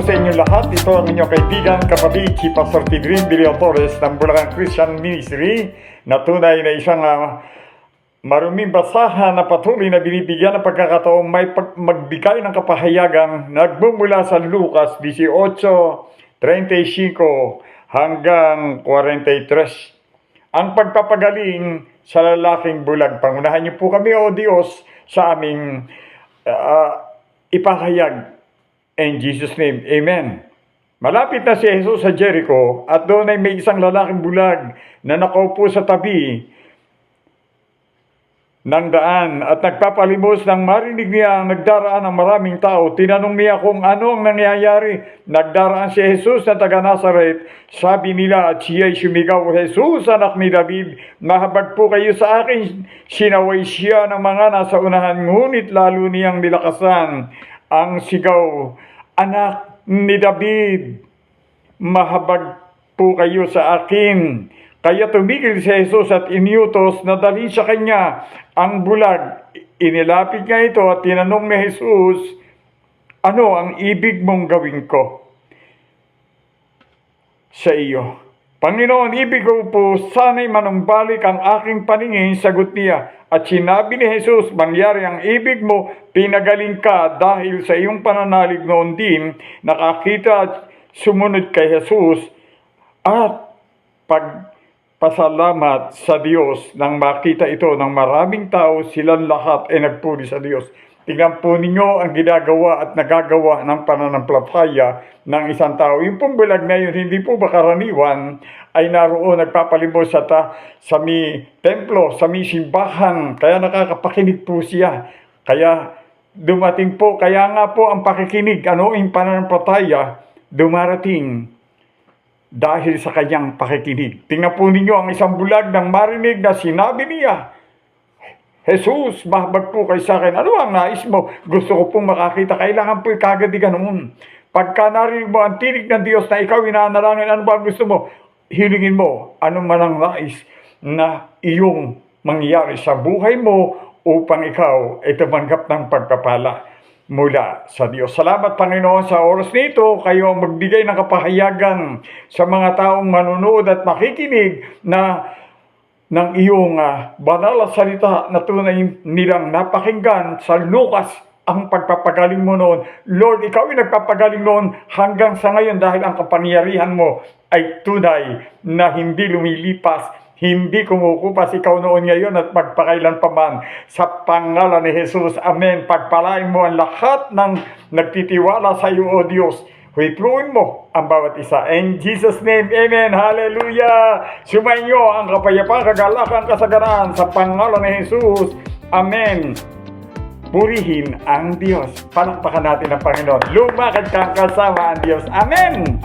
sa inyo lahat. Ito ang inyong kaibigan, kapatid, si Pastor Tigrin Bilio Torres ng Bulacan Christian Ministry na tunay na isang ah, maruming basahan na patuloy na binibigyan ng pagkakataong may pag- magbigay ng kapahayagang nagmumula sa Lucas 18, 35 hanggang 43. Ang pagpapagaling sa lalaking bulag. Pangunahan niyo po kami, O Diyos, sa aming ah, ipahayag. In Jesus' name, Amen. Malapit na si Jesus sa Jericho at doon ay may isang lalaking bulag na nakaupo sa tabi ng daan at nagpapalimos nang marinig niya ang nagdaraan ng maraming tao. Tinanong niya kung ano ang nangyayari. Nagdaraan si Jesus na taga Nazaret. Sabi nila at siya'y sumigaw, Jesus, anak ni David, mahabag po kayo sa akin. Sinaway siya ng mga nasa unahan, ngunit lalo niyang nilakasan ang sigaw, anak ni David, mahabag po kayo sa akin. Kaya tumigil si Jesus at iniutos na dali sa kanya ang bulag. Inilapit niya ito at tinanong ni Jesus, ano ang ibig mong gawin ko sa iyo? Panginoon, ibig ko po sana'y manumbalik ang aking paningin, sagot niya. At sinabi ni Jesus, mangyari ang ibig mo, pinagaling ka dahil sa iyong pananalig noon din, nakakita at sumunod kay Jesus at pagpasalamat sa Diyos nang makita ito ng maraming tao, silang lahat ay nagpuri sa Diyos. Tingnan po ninyo ang ginagawa at nagagawa ng pananampalataya ng isang tao. Yung pong bulag na yun, hindi po ba karaniwan ay naroon nagpapalimos sa, ta, sa mi templo, sa mi simbahan. Kaya nakakapakinig po siya. Kaya dumating po, kaya nga po ang pakikinig, ano yung pananampalataya, dumarating dahil sa kanyang pakikinig. Tingnan po ninyo ang isang bulag ng marinig na sinabi niya, Jesus, mahabag po kayo sa akin. Ano ang nais mo? Gusto ko pong makakita. Kailangan po kagad di ganoon. Pagka narinig mo ang tinig ng Diyos na ikaw inanalangin, ano ba ang gusto mo? Hilingin mo, ano man ang nais na iyong mangyari sa buhay mo upang ikaw ay tumanggap ng pagpapala mula sa Diyos. Salamat Panginoon sa oras nito. Kayo ang magbigay ng kapahayagan sa mga taong manunood at makikinig na ng iyong ah, banal na salita na tunay nilang napakinggan sa Lucas ang pagpapagaling mo noon. Lord, ikaw ay nagpapagaling noon hanggang sa ngayon dahil ang kapangyarihan mo ay tunay na hindi lumilipas, hindi kumukupas ikaw noon ngayon at magpakailan pa man. Sa pangalan ni Jesus, Amen. Pagpalain mo ang lahat ng nagtitiwala sa iyo, O Diyos. Huipluin mo ang bawat isa. In Jesus' name, Amen. Hallelujah. Sumainyo ang kapayapang kagalakan kasagaran sa pangalan ni Jesus. Amen. Purihin ang Diyos. Palakpakan natin ang Panginoon. Lumakad kang kasama ang Diyos. Amen.